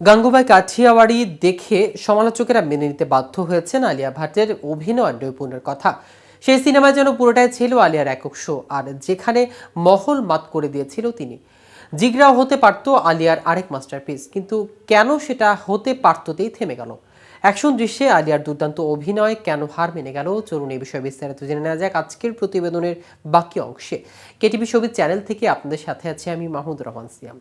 গাঙ্গুবাই কাঠিয়াওয়াড়ি দেখে সমালোচকেরা মেনে নিতে বাধ্য হয়েছেন আলিয়া ভাটের অভিনয় নৈপুণ্যের কথা। সেই সিনেমায় যেন পুরোটাই ছিল আলিয়ার একক শো আর যেখানে মহল মাত করে দিয়েছিল তিনি। জিগরাও হতে পারতো আলিয়ার আরেক মাস্টারপিস কিন্তু কেন সেটা হতে পারততেই থেমে গেল। অ্যাকশন দৃশ্যে আলিয়ার দুর্দান্ত অভিনয় কেন হার মেনে গেল, চলুন এই বিষয়ে বিস্তারিত জেনে নেওয়া যাক আজকের প্রতিবেদনের বাকি অংশে। কেটিভি ছবির চ্যানেল থেকে আপনাদের সাথে আছি আমি মাহমুদ রহমান সিয়াম।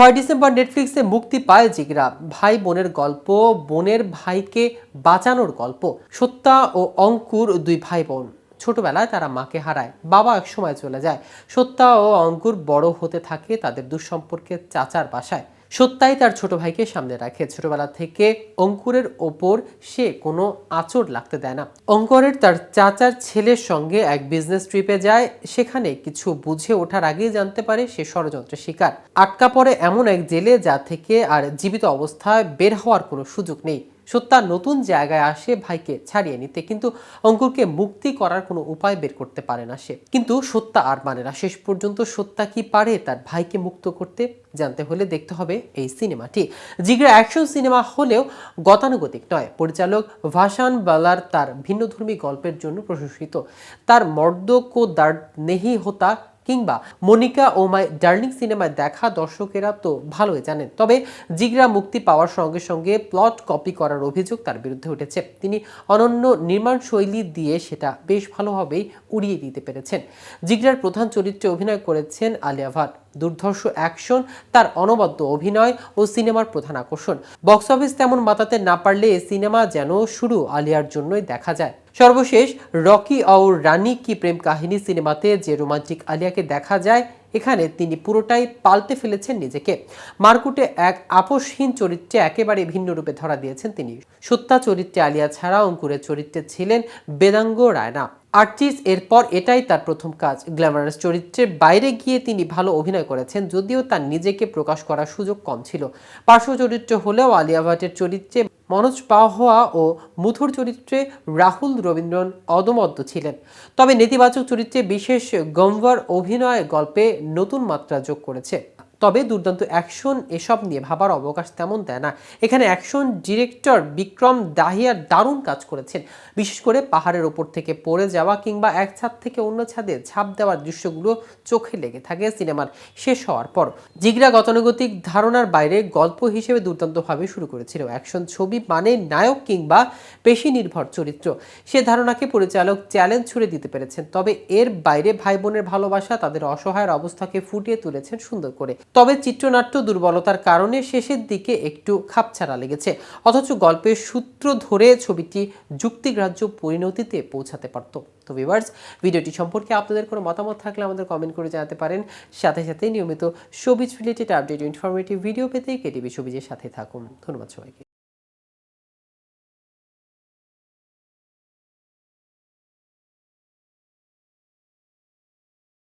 ছয় ডিসেম্বর নেটফ্লিক্সে মুক্তি পায় জিগরা। ভাই বোনের গল্প, বোনের ভাইকে বাঁচানোর গল্প সত্যা ও অঙ্কুর দুই ভাই বোন। ছোটবেলায় তারা মাকে হারায়, বাবা এক সময় চলে যায়। সত্যা ও অঙ্কুর বড় হতে থাকে তাদের দুঃসম্পর্কের চাচার বাসায়। সত্যাই তার ছোট ভাইকে সামনে রাখে। ছোটবেলা থেকে অঙ্কুরের ওপর সে কোনো আঁচড় লাগতে দেয় না। অঙ্করের তার চাচার ছেলের সঙ্গে এক বিজনেস ট্রিপে যায়। সেখানে কিছু বুঝে ওঠার আগেই জানতে পারে সে ষড়যন্ত্রের শিকার। আটকা পড়ে এমন এক জেলে যা থেকে আর জীবিত অবস্থায় বের হওয়ার কোনো সুযোগ নেই। সত্যা নতুন জায়গায় আসে ভাইকে ছাড়িয়ে নিতে, কিন্তু অঙ্কুরকে মুক্তি করার কোনো উপায় বের করতে পারে না সে। কিন্তু সত্যা আর মানে না। শেষ পর্যন্ত সত্যা কি পারে তার ভাইকে মুক্ত করতে জানতে হলে দেখতে হবে এই সিনেমাটি। জিগরা অ্যাকশন সিনেমা হলেও গতানুগতিক নয়। পরিচালক ভাসান বালার তার ভিন্নধর্মী গল্পের জন্য প্রশংসিত। তার মর্দ কো দার্দ নেহি হোতা কিংবা মনিকা ও মাই ডার্লিং সিনেমায় দেখা দর্শকেরা তো ভালোই জানেন। তবে জিগরা মুক্তি পাওয়ার সঙ্গে সঙ্গে প্লট কপি করার অভিযোগ তার বিরুদ্ধে উঠেছে। তিনি অনন্য নির্মাণ শৈলী দিয়ে সেটা বেশ ভালোভাবেই উড়িয়ে দিতে পেরেছেন। জিগরার প্রধান চরিত্রে অভিনয় করেছেন আলিয়া ভাট। দুর্ধর্ষ অ্যাকশন, তার অনবদ্য অভিনয় ও সিনেমার প্রধান আকর্ষণ। বক্স অফিস তেমন মাতাতে না পারলে সিনেমা যেন শুরু আলিয়ার জন্যই দেখা যায়। সর্বশেষ, রকি और রানী কি প্রেম কাহিনী সিনেমাতে যে রোমান্টিক আলিয়াকে দেখা যায়, এখানে তিনি পুরোটাই পাল্টে ফেলেছেন নিজেকে। মারকুটে এক আপোষহীন চরিত্রে একেবারে ভিন্ন রূপে ধরা দিয়েছেন তিনি। সত্যা চরিত্রে আলিয়া ছাড়া অঙ্কুরের চরিত্রে ছিলেন বেদাঙ্গ রায়না। আর্টিস এরপর এটাই তার প্রথম কাজ। গ্ল্যামারাস চরিত্রের বাইরে গিয়ে তিনি ভালো অভিনয় করেছেন, যদিও তার নিজেকে প্রকাশ করার সুযোগ কম ছিল। পার্শ্ব চরিত্র হলেও আলিয়া ভাটের চরিত্রে মনোজ পাহোয়া ও মুথুর চরিত্রে রাহুল রবীন্দ্রন অদমদ্য ছিলেন। তবে নেতিবাচক চরিত্রে বিশেষ গম্বর অভিনয় গল্পে নতুন মাত্রা যোগ করেছে। তবে দুর্দান্ত অ্যাকশন এসব নিয়ে ভাবার অবকাশ তেমন দেয় না। এখানে অ্যাকশন ডিরেক্টর বিক্রম দাহিয়া দারুণ কাজ করেছেন। বিশেষ করে পাহাড়ের ওপর থেকে পড়ে যাওয়া কিংবা এক ছাদ থেকে অন্য ছাদে ঝাঁপ দেওয়ার দৃশ্যগুলো চোখে লেগে থাকে সিনেমার শেষ হওয়ার পর। জিগরা গতানুগতিক ধারণার বাইরে গল্প হিসেবে দুর্দান্তভাবে শুরু করেছিল। অ্যাকশন ছবি মানে নায়ক কিংবা পেশি নির্ভর চরিত্র। সে ধারণাকে পরিচালক চ্যালেঞ্জ ছুড়ে দিতে পেরেছেন। তবে এর বাইরে ভাই বোনের ভালোবাসা, তাদের অসহায়ের অবস্থাকে ফুটিয়ে তুলেছেন সুন্দর করে। তবে চিত্রনাট্য দুর্বলতার কারণে শেষের দিকে একটু খাপছাড়া লেগেছে। অথচ গল্পের সূত্র ধরে ছবিটি যুক্তিগ্রাহ্য পরিণতিতে পৌঁছাতে পারত। তো ভিভার্স ভিডিওটি সম্পর্কে আপনাদের কোনো মতামত থাকলে আমাদের কমেন্ট করে জানাতে পারেন। সাথে সাথে নিয়মিত সবিজ রিলেটেড আপডেট ইনফরমেটিভ ভিডিও পেতে কেটিভি সবিজের সাথে থাকুন। ধন্যবাদ সবাইকে।